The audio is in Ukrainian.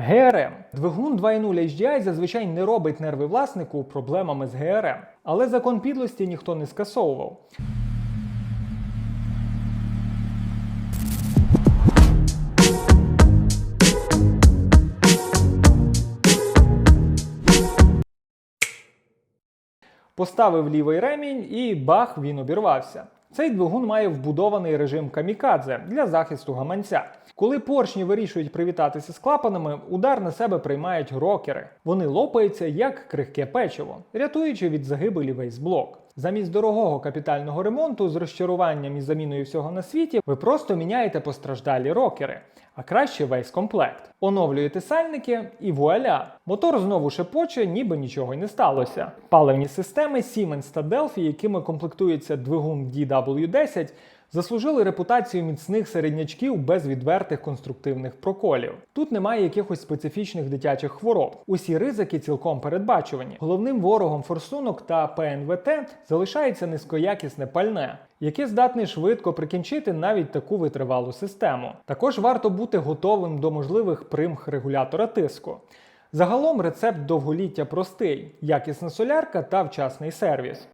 ГРМ. Двигун 2.0 HDI зазвичай не робить нерви власнику проблемами з ГРМ. Але закон підлості ніхто не скасовував. Поставив лівий ремінь і бах, він обірвався. Цей двигун має вбудований режим камікадзе для захисту гаманця. Коли поршні вирішують привітатися з клапанами, удар на себе приймають рокери. Вони лопаються як крихке печиво, рятуючи від загибелі весь блок. Замість дорогого капітального ремонту з розчаруванням і заміною всього на світі, ви просто міняєте постраждалі рокери, а краще весь комплект. Оновлюєте сальники і вуаля! Мотор знову шепоче, ніби нічого й не сталося. Паливні системи Siemens та Delphi, якими комплектується двигун DW10, заслужили репутацію міцних середнячків без відвертих конструктивних проколів. Тут немає якихось специфічних дитячих хвороб. Усі ризики цілком передбачувані. Головним ворогом форсунок та ПНВТ залишається низькоякісне пальне, яке здатне швидко прикінчити навіть таку витривалу систему. Також варто бути готовим до можливих примх регулятора тиску. Загалом рецепт довголіття простий: якісна солярка та вчасний сервіс.